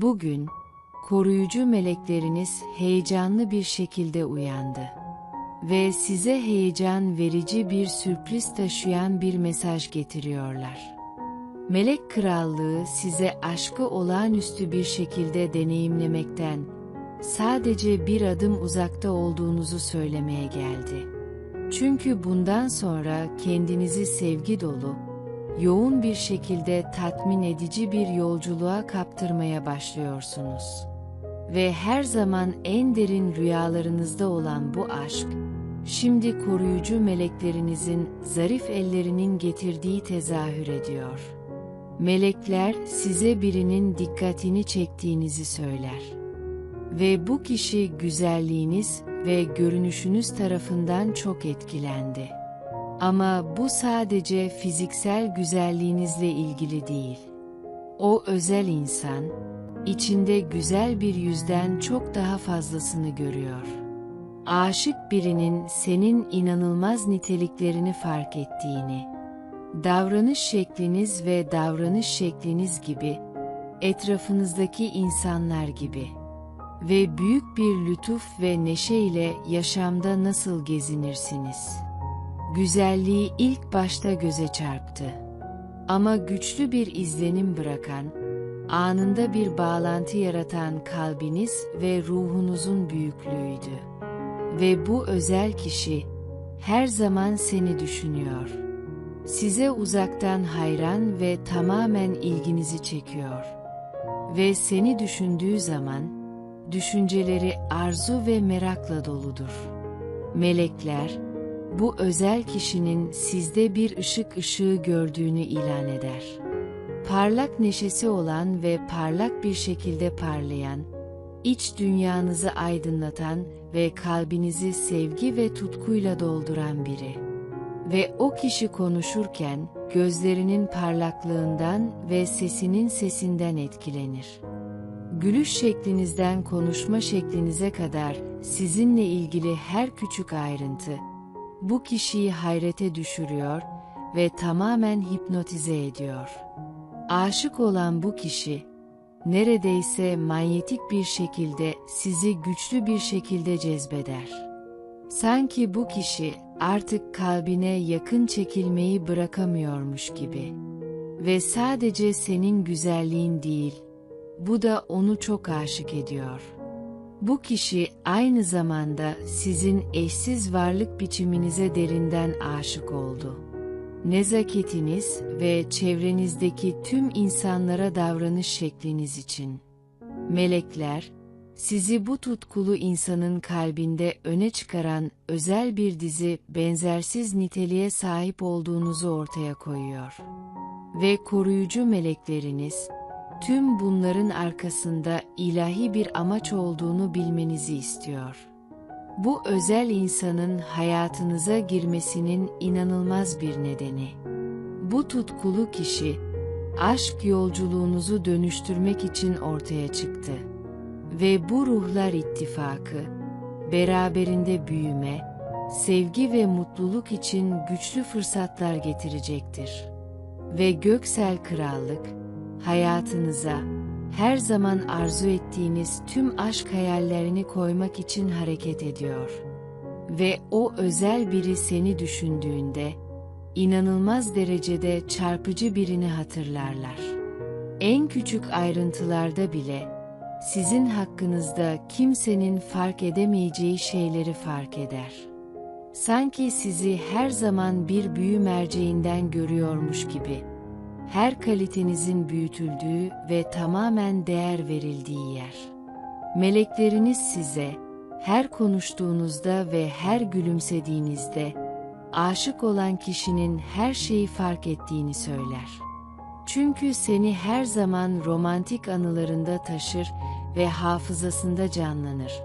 Bugün, koruyucu melekleriniz heyecanlı bir şekilde uyandı. Ve size heyecan verici bir sürpriz taşıyan bir mesaj getiriyorlar. Melek krallığı size aşkı olağanüstü bir şekilde deneyimlemekten, sadece bir adım uzakta olduğunuzu söylemeye geldi. Çünkü bundan sonra kendinizi sevgi dolu, yoğun bir şekilde tatmin edici bir yolculuğa kaptırmaya başlıyorsunuz. Ve her zaman en derin rüyalarınızda olan bu aşk, şimdi koruyucu meleklerinizin zarif ellerinin getirdiği tezahür ediyor. Melekler size birinin dikkatini çektiğinizi söyler. Ve bu kişi güzelliğiniz ve görünüşünüz tarafından çok etkilendi. Ama bu sadece fiziksel güzelliğinizle ilgili değil. O özel insan, içinde güzel bir yüzden çok daha fazlasını görüyor. Aşık birinin senin inanılmaz niteliklerini fark ettiğini, davranış şekliniz ve davranış şekliniz gibi, etrafınızdaki insanlar gibi ve büyük bir lütuf ve neşe ile yaşamda nasıl gezinirsiniz? Güzelliği ilk başta göze çarptı. Ama güçlü bir izlenim bırakan, anında bir bağlantı yaratan kalbiniz ve ruhunuzun büyüklüğüydü. Ve bu özel kişi, her zaman seni düşünüyor. Size uzaktan hayran ve tamamen ilginizi çekiyor. Ve seni düşündüğü zaman, düşünceleri arzu ve merakla doludur. Melekler, bu özel kişinin sizde bir ışık ışığı gördüğünü ilan eder. Parlak neşesi olan ve parlak bir şekilde parlayan, iç dünyanızı aydınlatan ve kalbinizi sevgi ve tutkuyla dolduran biri. Ve o kişi konuşurken, gözlerinin parlaklığından ve sesinin sesinden etkilenir. Gülüş şeklinizden konuşma şeklinize kadar sizinle ilgili her küçük ayrıntı, bu kişiyi hayrete düşürüyor ve tamamen hipnotize ediyor. Aşık olan bu kişi, neredeyse manyetik bir şekilde sizi güçlü bir şekilde cezbeder. Sanki bu kişi artık kalbine yakın çekilmeyi bırakamıyormuş gibi. Ve sadece senin güzelliğin değil, bu da onu çok aşık ediyor. Bu kişi aynı zamanda sizin eşsiz varlık biçiminize derinden aşık oldu. Nezaketiniz ve çevrenizdeki tüm insanlara davranış şekliniz için. Melekler, sizi bu tutkulu insanın kalbinde öne çıkaran özel bir dizi benzersiz niteliğe sahip olduğunuzu ortaya koyuyor. Ve koruyucu melekleriniz, tüm bunların arkasında ilahi bir amaç olduğunu bilmenizi istiyor. Bu özel insanın hayatınıza girmesinin inanılmaz bir nedeni. Bu tutkulu kişi, aşk yolculuğunuzu dönüştürmek için ortaya çıktı. Ve bu ruhlar ittifakı, beraberinde büyüme, sevgi ve mutluluk için güçlü fırsatlar getirecektir. Ve göksel krallık, hayatınıza, her zaman arzu ettiğiniz tüm aşk hayallerini koymak için hareket ediyor. Ve o özel biri seni düşündüğünde, inanılmaz derecede çarpıcı birini hatırlarlar. En küçük ayrıntılarda bile, sizin hakkınızda kimsenin fark edemeyeceği şeyleri fark eder. Sanki sizi her zaman bir büyü merceğinden görüyormuş gibi her kalitenizin büyütüldüğü ve tamamen değer verildiği yer. Melekleriniz size, her konuştuğunuzda ve her gülümsediğinizde, aşık olan kişinin her şeyi fark ettiğini söyler. Çünkü seni her zaman romantik anılarında taşır ve hafızasında canlanır.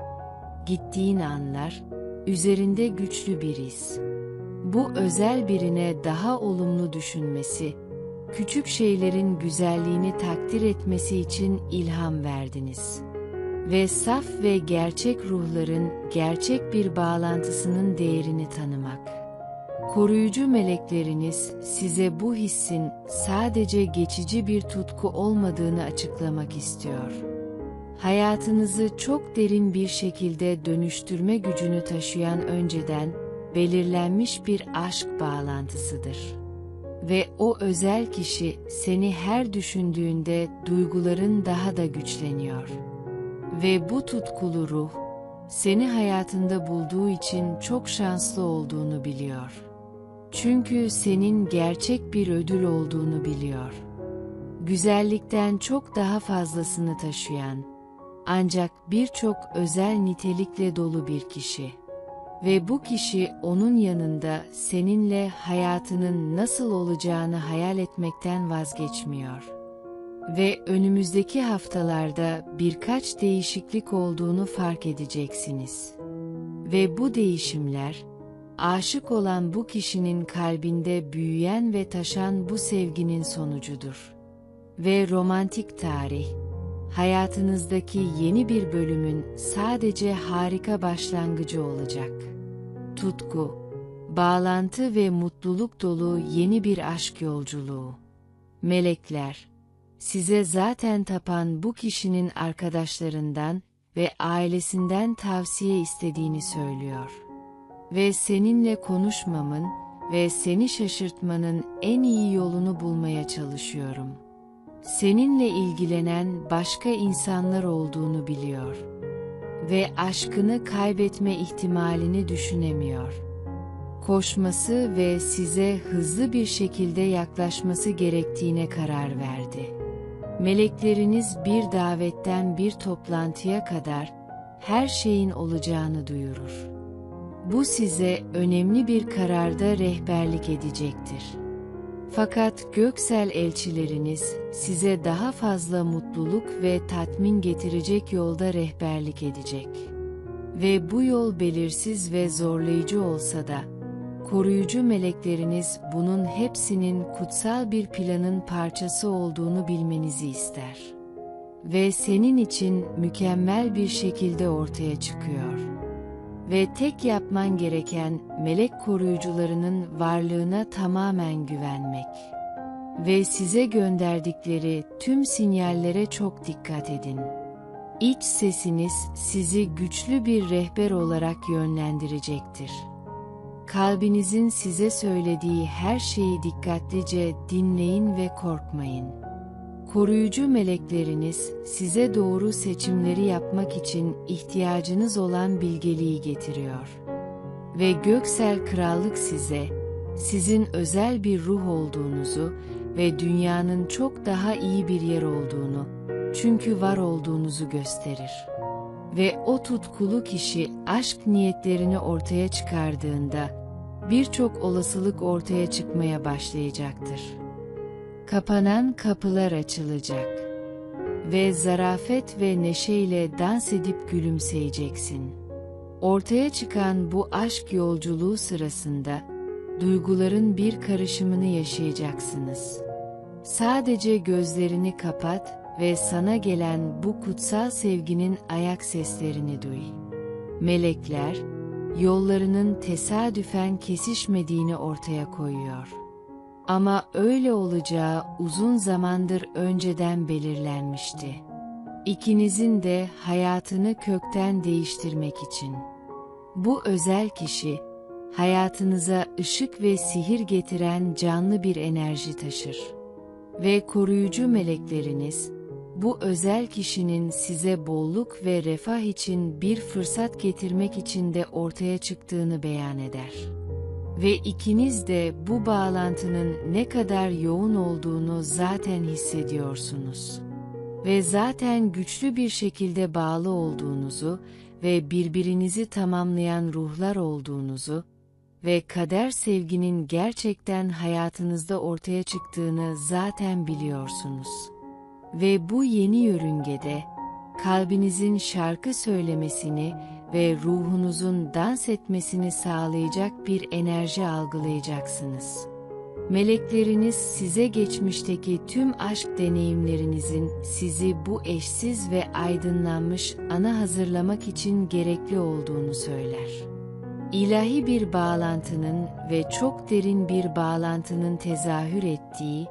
Gittiğin anlar, üzerinde güçlü bir his. Bu özel birine daha olumlu düşünmesi, küçük şeylerin güzelliğini takdir etmesi için ilham verdiniz. Ve saf ve gerçek ruhların gerçek bir bağlantısının değerini tanımak. Koruyucu melekleriniz size bu hissin sadece geçici bir tutku olmadığını açıklamak istiyor. hayatınızı çok derin bir şekilde dönüştürme gücünü taşıyan önceden belirlenmiş bir aşk bağlantısıdır. Ve o özel kişi seni her düşündüğünde duyguların daha da güçleniyor. Ve bu tutkulu ruh, seni hayatında bulduğu için çok şanslı olduğunu biliyor. Çünkü senin gerçek bir ödül olduğunu biliyor. Güzellikten çok daha fazlasını taşıyan, ancak birçok özel nitelikle dolu bir kişi. Ve bu kişi onun yanında seninle hayatının nasıl olacağını hayal etmekten vazgeçmiyor. Ve önümüzdeki haftalarda birkaç değişiklik olduğunu fark edeceksiniz. Ve bu değişimler, aşık olan bu kişinin kalbinde büyüyen ve taşan bu sevginin sonucudur. Ve romantik tarih, hayatınızdaki yeni bir bölümün sadece harika başlangıcı olacak. Tutku, bağlantı ve mutluluk dolu yeni bir aşk yolculuğu. Melekler, size zaten tapan bu kişinin arkadaşlarından ve ailesinden tavsiye istediğini söylüyor. Ve seninle konuşmamın ve seni şaşırtmanın en iyi yolunu bulmaya çalışıyorum. Seninle ilgilenen başka insanlar olduğunu biliyor ve aşkını kaybetme ihtimalini düşünemiyor. Koşması ve size hızlı bir şekilde yaklaşması gerektiğine karar verdi. Melekleriniz bir davetten bir toplantıya kadar her şeyin olacağını duyurur. Bu size önemli bir kararda rehberlik edecektir. Fakat göksel elçileriniz size daha fazla mutluluk ve tatmin getirecek yolda rehberlik edecek. Ve bu yol belirsiz ve zorlayıcı olsa da, koruyucu melekleriniz bunun hepsinin kutsal bir planın parçası olduğunu bilmenizi ister. Ve senin için mükemmel bir şekilde ortaya çıkıyor. Ve tek yapman gereken melek koruyucularının varlığına tamamen güvenmek. Ve size gönderdikleri tüm sinyallere çok dikkat edin. İç sesiniz sizi güçlü bir rehber olarak yönlendirecektir. Kalbinizin size söylediği her şeyi dikkatlice dinleyin ve korkmayın. Koruyucu melekleriniz size doğru seçimleri yapmak için ihtiyacınız olan bilgeliği getiriyor. Ve göksel krallık size, sizin özel bir ruh olduğunuzu ve dünyanın çok daha iyi bir yer olduğunu, çünkü var olduğunuzu gösterir. Ve o tutkulu kişi aşk niyetlerini ortaya çıkardığında, birçok olasılık ortaya çıkmaya başlayacaktır. Kapanan kapılar açılacak ve zarafet ve neşeyle dans edip gülümseyeceksin. Ortaya çıkan bu aşk yolculuğu sırasında duyguların bir karışımını yaşayacaksınız. Sadece gözlerini kapat ve sana gelen bu kutsal sevginin ayak seslerini duy. Melekler, yollarının tesadüfen kesişmediğini ortaya koyuyor. Ama öyle olacağı uzun zamandır önceden belirlenmişti. İkinizin de hayatını kökten değiştirmek için. Bu özel kişi, hayatınıza ışık ve sihir getiren canlı bir enerji taşır. Ve koruyucu melekleriniz, bu özel kişinin size bolluk ve refah için bir fırsat getirmek için de ortaya çıktığını beyan eder. Ve ikiniz de bu bağlantının ne kadar yoğun olduğunu zaten hissediyorsunuz. Ve zaten güçlü bir şekilde bağlı olduğunuzu ve birbirinizi tamamlayan ruhlar olduğunuzu ve kader sevginin gerçekten hayatınızda ortaya çıktığını zaten biliyorsunuz. Ve bu yeni yörüngede, kalbinizin şarkı söylemesini ve ruhunuzun dans etmesini sağlayacak bir enerji algılayacaksınız. Melekleriniz size geçmişteki tüm aşk deneyimlerinizin sizi bu eşsiz ve aydınlanmış ana hazırlamak için gerekli olduğunu söyler. İlahi bir bağlantının ve çok derin bir bağlantının tezahür ettiği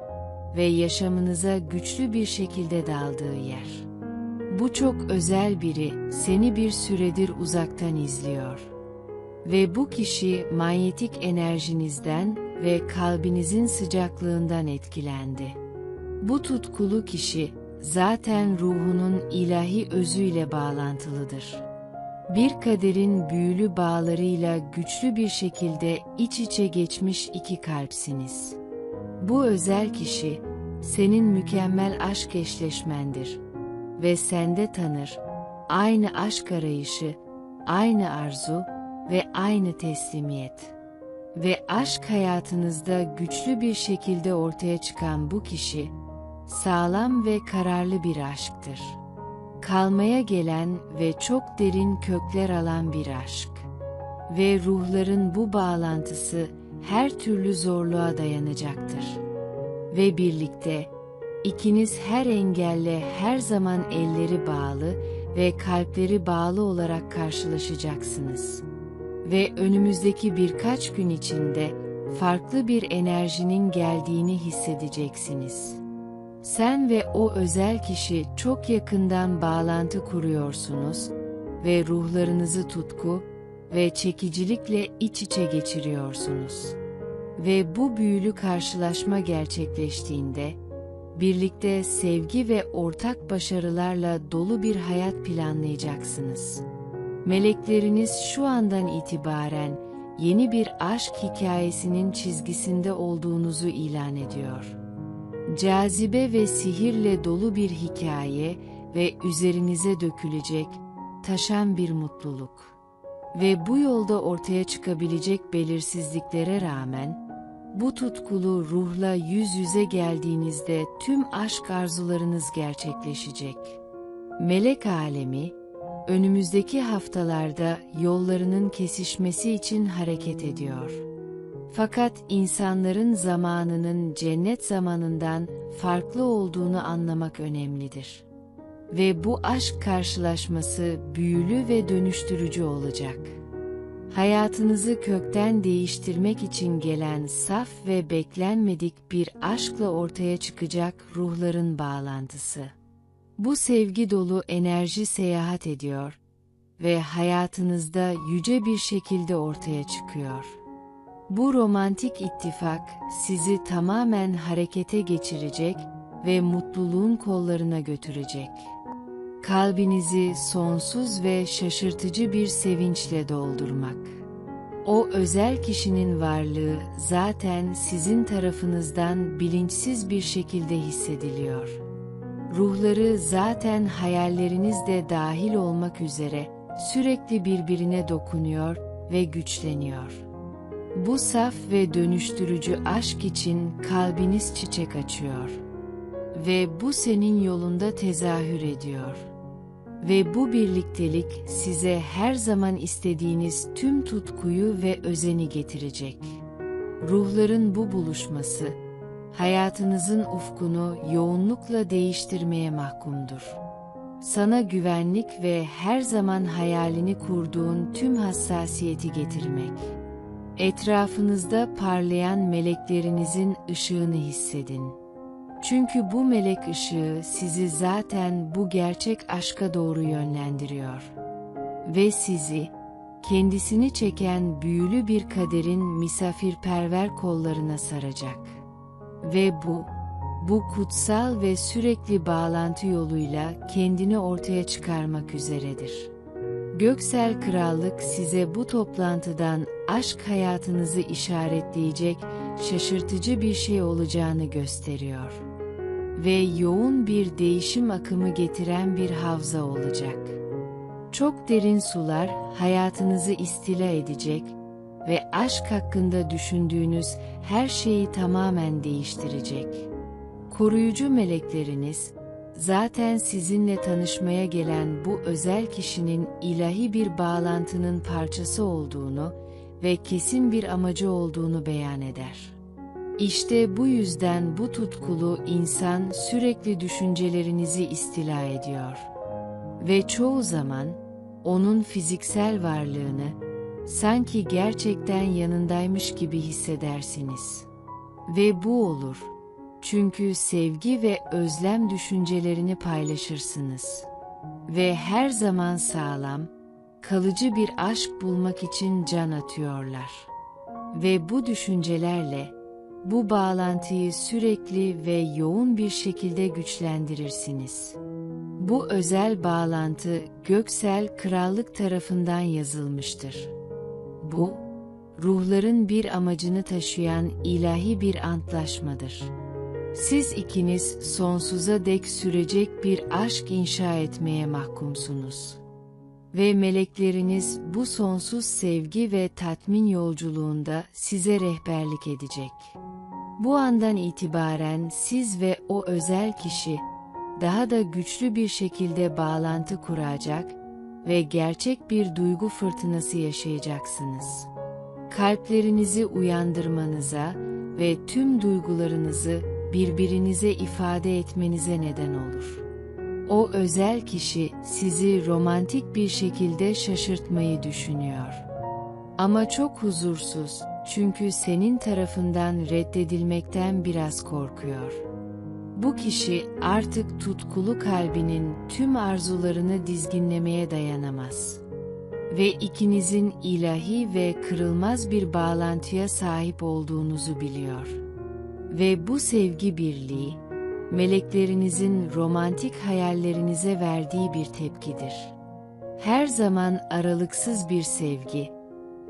ve yaşamınıza güçlü bir şekilde daldığı yer. Bu çok özel biri seni bir süredir uzaktan izliyor. Ve bu kişi manyetik enerjinizden ve kalbinizin sıcaklığından etkilendi. Bu tutkulu kişi zaten ruhunun ilahi özüyle bağlantılıdır. Bir kaderin büyülü bağlarıyla güçlü bir şekilde iç içe geçmiş iki kalpsiniz. Bu özel kişi, senin mükemmel aşk eşleşmendir ve sende tanır, aynı aşk arayışı, aynı arzu ve aynı teslimiyet. Ve aşk hayatınızda güçlü bir şekilde ortaya çıkan bu kişi, sağlam ve kararlı bir aşktır. Kalmaya gelen ve çok derin kökler alan bir aşk. Ve ruhların bu bağlantısı her türlü zorluğa dayanacaktır. Ve birlikte, ikiniz her engelle her zaman elleri bağlı ve kalpleri bağlı olarak karşılaşacaksınız. Ve önümüzdeki birkaç gün içinde farklı bir enerjinin geldiğini hissedeceksiniz. Sen ve o özel kişi çok yakından bağlantı kuruyorsunuz ve ruhlarınızı tutku ve çekicilikle iç içe geçiriyorsunuz. Ve bu büyülü karşılaşma gerçekleştiğinde, birlikte sevgi ve ortak başarılarla dolu bir hayat planlayacaksınız. Melekleriniz şu andan itibaren yeni bir aşk hikayesinin çizgisinde olduğunuzu ilan ediyor. Cazibe ve sihirle dolu bir hikaye ve üzerinize dökülecek, taşan bir mutluluk. Ve bu yolda ortaya çıkabilecek belirsizliklere rağmen, bu tutkulu ruhla yüz yüze geldiğinizde tüm aşk arzularınız gerçekleşecek. Melek alemi, önümüzdeki haftalarda yollarının kesişmesi için hareket ediyor. Fakat insanların zamanının cennet zamanından farklı olduğunu anlamak önemlidir. Ve bu aşk karşılaşması büyülü ve dönüştürücü olacak. Hayatınızı kökten değiştirmek için gelen saf ve beklenmedik bir aşkla ortaya çıkacak ruhların bağlantısı. Bu sevgi dolu enerji seyahat ediyor ve hayatınızda yüce bir şekilde ortaya çıkıyor. Bu romantik ittifak sizi tamamen harekete geçirecek ve mutluluğun kollarına götürecek. Kalbinizi sonsuz ve şaşırtıcı bir sevinçle doldurmak. O özel kişinin varlığı zaten sizin tarafınızdan bilinçsiz bir şekilde hissediliyor. Ruhları zaten hayallerinizde dahil olmak üzere sürekli birbirine dokunuyor ve güçleniyor. Bu saf ve dönüştürücü aşk için kalbiniz çiçek açıyor. Ve bu senin yolunda tezahür ediyor. Ve bu birliktelik size her zaman istediğiniz tüm tutkuyu ve özeni getirecek. Ruhların bu buluşması, hayatınızın ufkunu yoğunlukla değiştirmeye mahkumdur. Sana güvenlik ve her zaman hayalini kurduğun tüm hassasiyeti getirmek. Etrafınızda parlayan meleklerinizin ışığını hissedin. Çünkü bu melek ışığı sizi zaten bu gerçek aşka doğru yönlendiriyor. Ve sizi, kendisini çeken büyülü bir kaderin misafirperver kollarına saracak. Ve bu, bu kutsal ve sürekli bağlantı yoluyla kendini ortaya çıkarmak üzeredir. Göksel Krallık size bu toplantıdan aşk hayatınızı işaretleyecek şaşırtıcı bir şey olacağını gösteriyor. Ve yoğun bir değişim akımı getiren bir havza olacak. Çok derin sular hayatınızı istila edecek ve aşk hakkında düşündüğünüz her şeyi tamamen değiştirecek. Koruyucu melekleriniz, zaten sizinle tanışmaya gelen bu özel kişinin ilahi bir bağlantının parçası olduğunu ve kesin bir amacı olduğunu beyan eder. İşte bu yüzden bu tutkulu insan sürekli düşüncelerinizi istila ediyor. Ve çoğu zaman, onun fiziksel varlığını, sanki gerçekten yanındaymış gibi hissedersiniz. Ve bu olur. Çünkü sevgi ve özlem düşüncelerini paylaşırsınız. ve her zaman sağlam, kalıcı bir aşk bulmak için can atıyorlar. Ve bu düşüncelerle bu bağlantıyı sürekli ve yoğun bir şekilde güçlendirirsiniz. Bu özel bağlantı göksel krallık tarafından yazılmıştır. Bu, ruhların bir amacını taşıyan ilahi bir antlaşmadır. Siz ikiniz sonsuza dek sürecek bir aşk inşa etmeye mahkumsunuz. Ve melekleriniz bu sonsuz sevgi ve tatmin yolculuğunda size rehberlik edecek. Bu andan itibaren siz ve o özel kişi daha da güçlü bir şekilde bağlantı kuracak ve gerçek bir duygu fırtınası yaşayacaksınız. Kalplerinizi uyandırmanıza ve tüm duygularınızı birbirinize ifade etmenize neden olur. O özel kişi sizi romantik bir şekilde şaşırtmayı düşünüyor. Ama çok huzursuz çünkü senin tarafından reddedilmekten biraz korkuyor. Bu kişi artık tutkulu kalbinin tüm arzularını dizginlemeye dayanamaz. Ve ikinizin ilahi ve kırılmaz bir bağlantıya sahip olduğunuzu biliyor. Ve bu sevgi birliği, meleklerinizin romantik hayallerinize verdiği bir tepkidir. Her zaman aralıksız bir sevgi,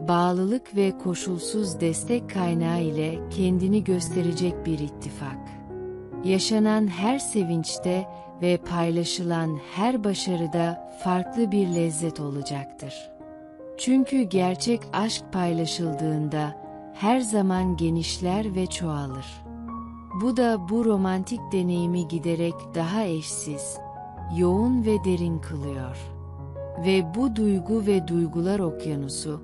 bağlılık ve koşulsuz destek kaynağı ile kendini gösterecek bir ittifak. Yaşanan her sevinçte ve paylaşılan her başarıda farklı bir lezzet olacaktır. Çünkü gerçek aşk paylaşıldığında her zaman genişler ve çoğalır. Bu da bu romantik deneyimi giderek daha eşsiz, yoğun ve derin kılıyor. Ve bu duygu ve duygular okyanusu,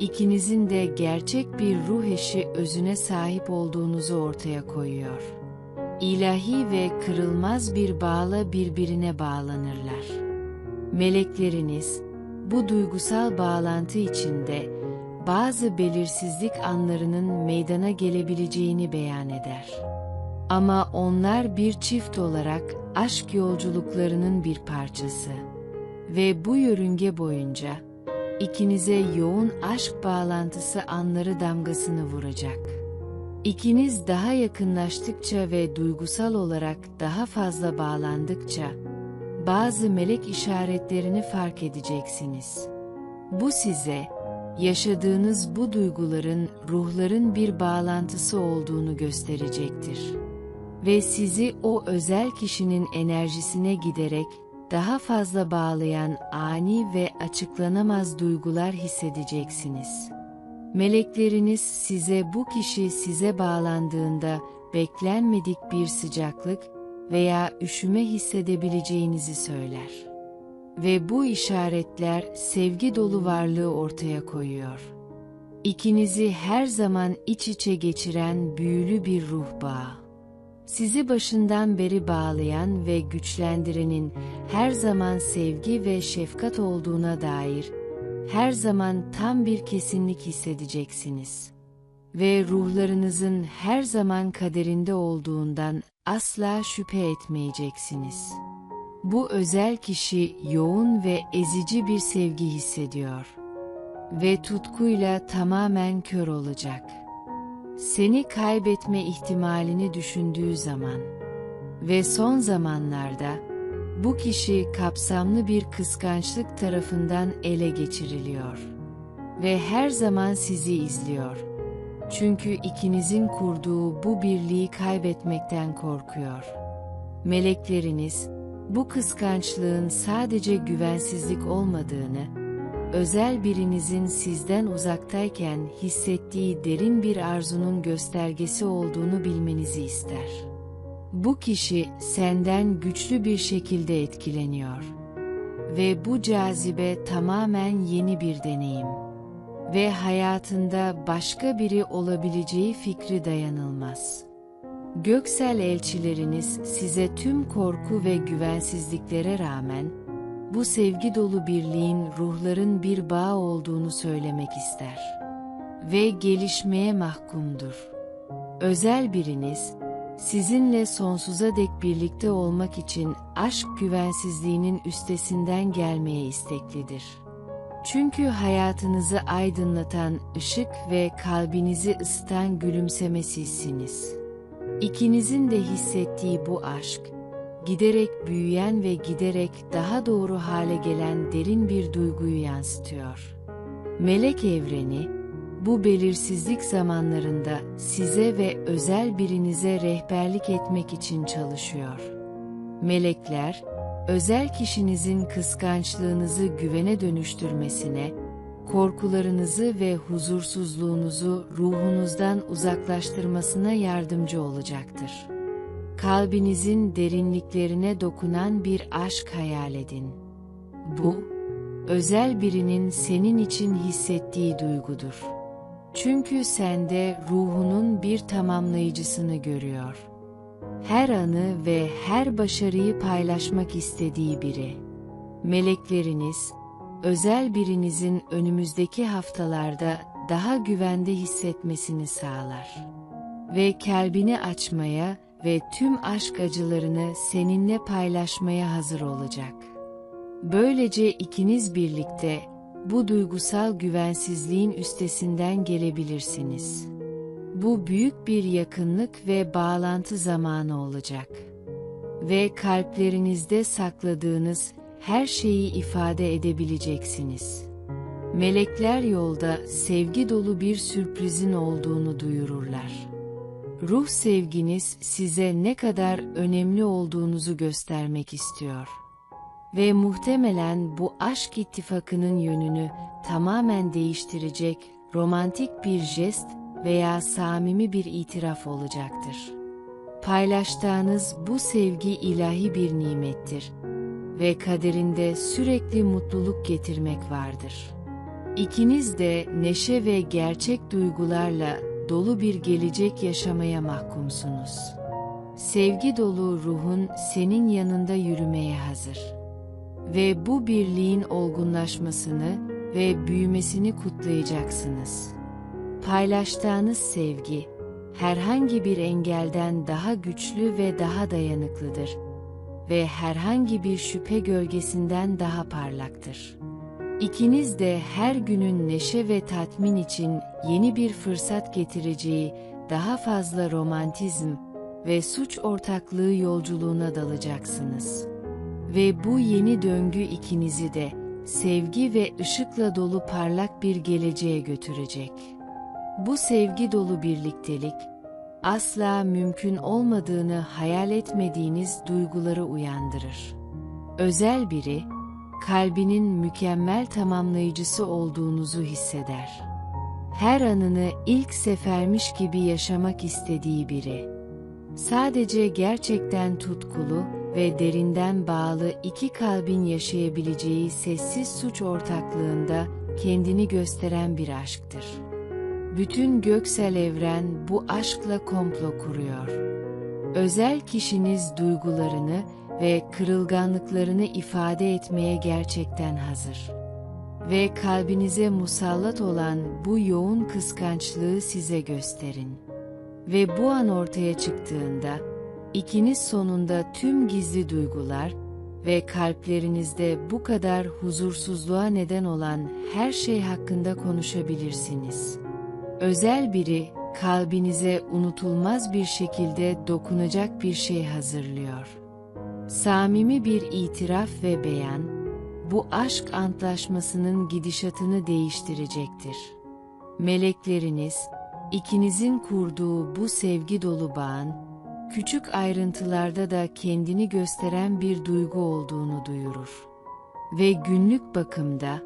ikinizin de gerçek bir ruh eşi özüne sahip olduğunuzu ortaya koyuyor. İlahi ve kırılmaz bir bağla birbirine bağlanırlar. Melekleriniz, bu duygusal bağlantı içinde bazı belirsizlik anlarının meydana gelebileceğini beyan eder. Ama onlar bir çift olarak aşk yolculuklarının bir parçası. Ve bu yörünge boyunca ikinize yoğun aşk bağlantısı anları damgasını vuracak. İkiniz daha yakınlaştıkça ve duygusal olarak daha fazla bağlandıkça bazı melek işaretlerini fark edeceksiniz. Bu size yaşadığınız bu duyguların ruhların bir bağlantısı olduğunu gösterecektir. Ve sizi o özel kişinin enerjisine giderek daha fazla bağlayan ani ve açıklanamaz duygular hissedeceksiniz. Melekleriniz size bu kişi size bağlandığında beklenmedik bir sıcaklık veya üşüme hissedebileceğinizi söyler. Ve bu işaretler sevgi dolu varlığı ortaya koyuyor. İkinizi her zaman iç içe geçiren büyülü bir ruh bağı sizi başından beri bağlayan ve güçlendirenin her zaman sevgi ve şefkat olduğuna dair her zaman tam bir kesinlik hissedeceksiniz. Ve ruhlarınızın her zaman kaderinde olduğundan asla şüphe etmeyeceksiniz. Bu özel kişi yoğun ve ezici bir sevgi hissediyor ve tutkuyla tamamen kör olacak.'' Seni kaybetme ihtimalini düşündüğü zaman ve son zamanlarda bu kişi kapsamlı bir kıskançlık tarafından ele geçiriliyor ve her zaman sizi izliyor. Çünkü ikinizin kurduğu bu birliği kaybetmekten korkuyor. Melekleriniz bu kıskançlığın sadece güvensizlik olmadığını özel birinizin sizden uzaktayken hissettiği derin bir arzunun göstergesi olduğunu bilmenizi ister. Bu kişi senden güçlü bir şekilde etkileniyor. Ve bu cazibe tamamen yeni bir deneyim. Ve hayatında başka biri olabileceği fikri dayanılmaz. Göksel elçileriniz size tüm korku ve güvensizliklere rağmen, bu sevgi dolu birliğin ruhların bir bağ olduğunu söylemek ister. Ve gelişmeye mahkumdur. Özel biriniz, sizinle sonsuza dek birlikte olmak için aşk güvensizliğinin üstesinden gelmeye isteklidir. Çünkü hayatınızı aydınlatan ışık ve kalbinizi ısıtan gülümsemesizsiniz. İkinizin de hissettiği bu aşk, giderek büyüyen ve giderek daha doğru hale gelen derin bir duyguyu yansıtıyor. Melek evreni, bu belirsizlik zamanlarında size ve özel birinize rehberlik etmek için çalışıyor. Melekler, özel kişinizin kıskançlığınızı güvene dönüştürmesine, korkularınızı ve huzursuzluğunuzu ruhunuzdan uzaklaştırmasına yardımcı olacaktır. Kalbinizin derinliklerine dokunan bir aşk hayal edin. Bu, özel birinin senin için hissettiği duygudur. Çünkü sende ruhunun bir tamamlayıcısını görüyor. Her anı ve her başarıyı paylaşmak istediği biri. Melekleriniz, özel birinizin önümüzdeki haftalarda daha güvende hissetmesini sağlar. Ve kalbini açmaya ve tüm aşk acılarını seninle paylaşmaya hazır olacak. Böylece ikiniz birlikte bu duygusal güvensizliğin üstesinden gelebilirsiniz. Bu büyük bir yakınlık ve bağlantı zamanı olacak. Ve kalplerinizde sakladığınız her şeyi ifade edebileceksiniz. Melekler yolda sevgi dolu bir sürprizin olduğunu duyururlar. Ruh sevginiz size ne kadar önemli olduğunuzu göstermek istiyor. Ve muhtemelen bu aşk ittifakının yönünü tamamen değiştirecek romantik bir jest veya samimi bir itiraf olacaktır. Paylaştığınız bu sevgi ilahi bir nimettir ve kaderinde sürekli mutluluk getirmek vardır. İkiniz de neşe ve gerçek duygularla dolu bir gelecek yaşamaya mahkumsunuz. Sevgi dolu ruhun senin yanında yürümeye hazır. Ve bu birliğin olgunlaşmasını ve büyümesini kutlayacaksınız. Paylaştığınız sevgi, herhangi bir engelden daha güçlü ve daha dayanıklıdır ve herhangi bir şüphe gölgesinden daha parlaktır. İkiniz de her günün neşe ve tatmin için yeni bir fırsat getireceği daha fazla romantizm ve suç ortaklığı yolculuğuna dalacaksınız. Ve bu yeni döngü ikinizi de sevgi ve ışıkla dolu parlak bir geleceğe götürecek. Bu sevgi dolu birliktelik, asla mümkün olmadığını hayal etmediğiniz duyguları uyandırır. Özel biri, kalbinin mükemmel tamamlayıcısı olduğunuzu hisseder. Her anını ilk sefermiş gibi yaşamak istediği biri. Sadece gerçekten tutkulu ve derinden bağlı iki kalbin yaşayabileceği sessiz suç ortaklığında kendini gösteren bir aşktır. Bütün göksel evren bu aşkla komplo kuruyor. Özel kişiniz duygularını ve kırılganlıklarını ifade etmeye gerçekten hazır. Ve kalbinize musallat olan bu yoğun kıskançlığı size gösterin. Ve bu an ortaya çıktığında, ikiniz sonunda tüm gizli duygular ve kalplerinizde bu kadar huzursuzluğa neden olan her şey hakkında konuşabilirsiniz. Özel biri, kalbinize unutulmaz bir şekilde dokunacak bir şey hazırlıyor. Samimi bir itiraf ve beyan, bu aşk antlaşmasının gidişatını değiştirecektir. Melekleriniz, ikinizin kurduğu bu sevgi dolu bağın, küçük ayrıntılarda da kendini gösteren bir duygu olduğunu duyurur. Ve günlük bakımda,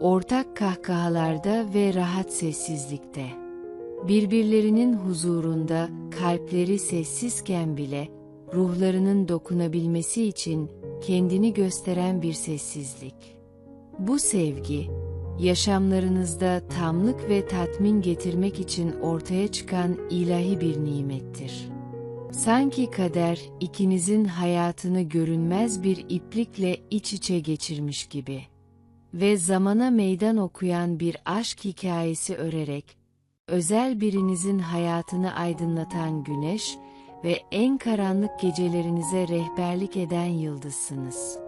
ortak kahkahalarda ve rahat sessizlikte, birbirlerinin huzurunda kalpleri sessizken bile, ruhlarının dokunabilmesi için kendini gösteren bir sessizlik. Bu sevgi, yaşamlarınızda tamlık ve tatmin getirmek için ortaya çıkan ilahi bir nimettir. Sanki kader ikinizin hayatını görünmez bir iplikle iç içe geçirmiş gibi ve zamana meydan okuyan bir aşk hikayesi örerek, özel birinizin hayatını aydınlatan güneş ve en karanlık gecelerinize rehberlik eden yıldızsınız.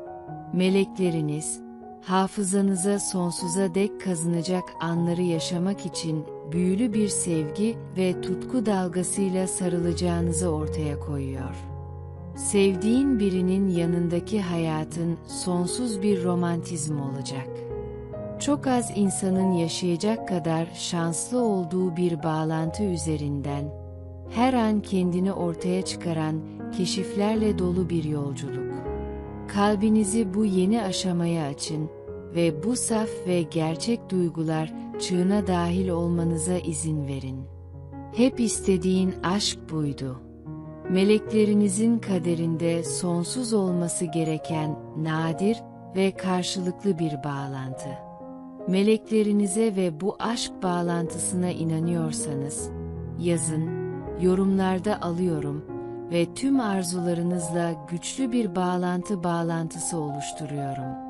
Melekleriniz, hafızanıza sonsuza dek kazınacak anları yaşamak için büyülü bir sevgi ve tutku dalgasıyla sarılacağınızı ortaya koyuyor. Sevdiğin birinin yanındaki hayatın sonsuz bir romantizm olacak. Çok az insanın yaşayacak kadar şanslı olduğu bir bağlantı üzerinden, her an kendini ortaya çıkaran keşiflerle dolu bir yolculuk. Kalbinizi bu yeni aşamaya açın ve bu saf ve gerçek duygular çığına dahil olmanıza izin verin. Hep istediğin aşk buydu. Meleklerinizin kaderinde sonsuz olması gereken nadir ve karşılıklı bir bağlantı. Meleklerinize ve bu aşk bağlantısına inanıyorsanız, yazın, yorumlarda alıyorum ve tüm arzularınızla güçlü bir bağlantı bağlantısı oluşturuyorum.